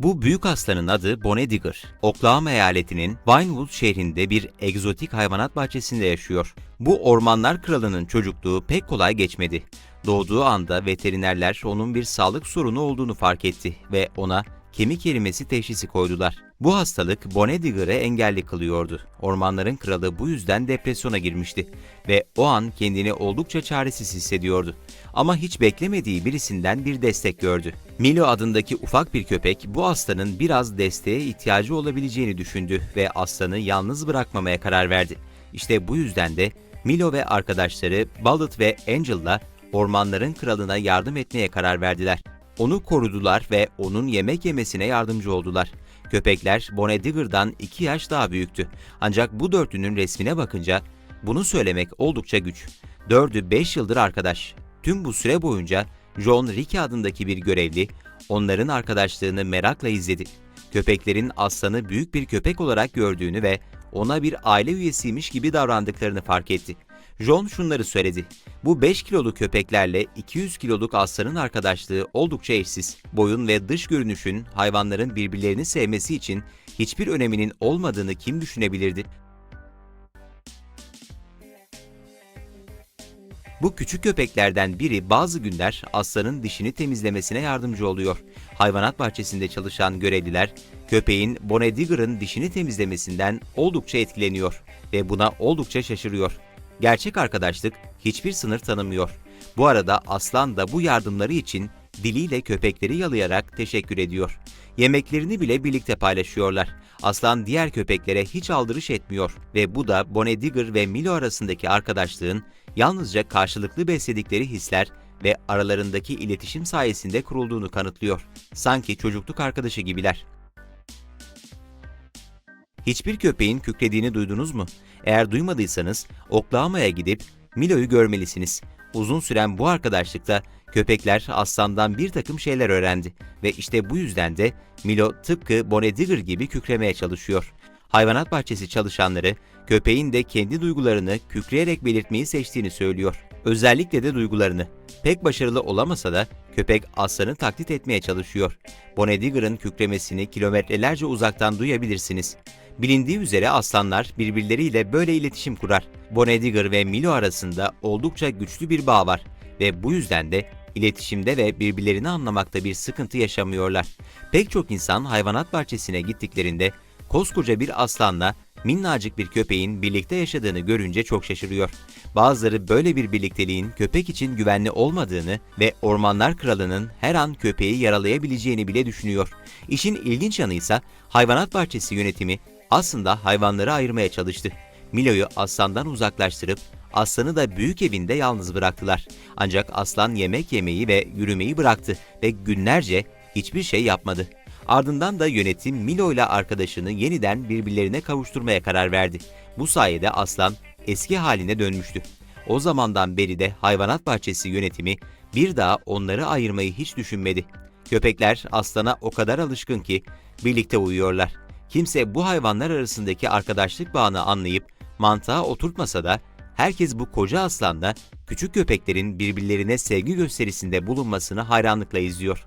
Bu büyük aslanın adı Bonedigger. Oklahoma eyaletinin Vinewood şehrinde bir egzotik hayvanat bahçesinde yaşıyor. Bu ormanlar kralının çocukluğu pek kolay geçmedi. Doğduğu anda veterinerler onun bir sağlık sorunu olduğunu fark etti ve ona kemik erimesi teşhisi koydular. Bu hastalık Bonedigger'ı engelli kılıyordu. Ormanların kralı bu yüzden depresyona girmişti ve o an kendini oldukça çaresiz hissediyordu. Ama hiç beklemediği birisinden bir destek gördü. Milo adındaki ufak bir köpek bu aslanın biraz desteğe ihtiyacı olabileceğini düşündü ve aslanı yalnız bırakmamaya karar verdi. İşte bu yüzden de Milo ve arkadaşları Ballet ve Angel'la ormanların kralına yardım etmeye karar verdiler. Onu korudular ve onun yemek yemesine yardımcı oldular. Köpekler Bonedigger'dan 2 yaş daha büyüktü. Ancak bu dörtlünün resmine bakınca bunu söylemek oldukça güç. Dördü 5 yıldır arkadaş. Tüm bu süre boyunca John Ricky adındaki bir görevli onların arkadaşlığını merakla izledi. Köpeklerin aslanı büyük bir köpek olarak gördüğünü ve ona bir aile üyesiymiş gibi davrandıklarını fark etti. John şunları söyledi. Bu 5 kiloluk köpeklerle 200 kiloluk aslanın arkadaşlığı oldukça eşsiz. Boyun ve dış görünüşün hayvanların birbirlerini sevmesi için hiçbir öneminin olmadığını kim düşünebilirdi? Bu küçük köpeklerden biri bazı günler aslanın dişini temizlemesine yardımcı oluyor. Hayvanat bahçesinde çalışan görevliler köpeğin Bonedigger'ın dişini temizlemesinden oldukça etkileniyor ve buna oldukça şaşırıyor. Gerçek arkadaşlık hiçbir sınır tanımıyor. Bu arada aslan da bu yardımları için diliyle köpekleri yalayarak teşekkür ediyor. Yemeklerini bile birlikte paylaşıyorlar. Aslan diğer köpeklere hiç aldırış etmiyor ve bu da Bonedigger ve Milo arasındaki arkadaşlığın yalnızca karşılıklı besledikleri hisler ve aralarındaki iletişim sayesinde kurulduğunu kanıtlıyor. Sanki çocukluk arkadaşı gibiler. Hiçbir köpeğin kükrediğini duydunuz mu? Eğer duymadıysanız Oklahoma'ya gidip Milo'yu görmelisiniz. Uzun süren bu arkadaşlıkta köpekler aslandan bir takım şeyler öğrendi ve işte bu yüzden de Milo tıpkı Bonedigger gibi kükremeye çalışıyor. Hayvanat bahçesi çalışanları köpeğin de kendi duygularını kükreyerek belirtmeyi seçtiğini söylüyor. Özellikle de duygularını. Pek başarılı olamasa da köpek aslanı taklit etmeye çalışıyor. Bonedigger'ın kükremesini kilometrelerce uzaktan duyabilirsiniz. Bilindiği üzere aslanlar birbirleriyle böyle iletişim kurar. Bonedigger ve Milo arasında oldukça güçlü bir bağ var ve bu yüzden de iletişimde ve birbirlerini anlamakta bir sıkıntı yaşamıyorlar. Pek çok insan hayvanat bahçesine gittiklerinde koskoca bir aslanla minnacık bir köpeğin birlikte yaşadığını görünce çok şaşırıyor. Bazıları böyle bir birlikteliğin köpek için güvenli olmadığını ve ormanlar kralının her an köpeği yaralayabileceğini bile düşünüyor. İşin ilginç yanı ise hayvanat bahçesi yönetimi aslında hayvanları ayırmaya çalıştı. Milo'yu aslandan uzaklaştırıp aslanı da büyük evinde yalnız bıraktılar. Ancak aslan yemek yemeyi ve yürümeyi bıraktı ve günlerce hiçbir şey yapmadı. Ardından da yönetim Milo ile arkadaşını yeniden birbirlerine kavuşturmaya karar verdi. Bu sayede aslan eski haline dönmüştü. O zamandan beri de hayvanat bahçesi yönetimi bir daha onları ayırmayı hiç düşünmedi. Köpekler aslana o kadar alışkın ki birlikte uyuyorlar. Kimse bu hayvanlar arasındaki arkadaşlık bağını anlayıp mantığa oturtmasa da herkes bu koca aslanla küçük köpeklerin birbirlerine sevgi gösterisinde bulunmasını hayranlıkla izliyor.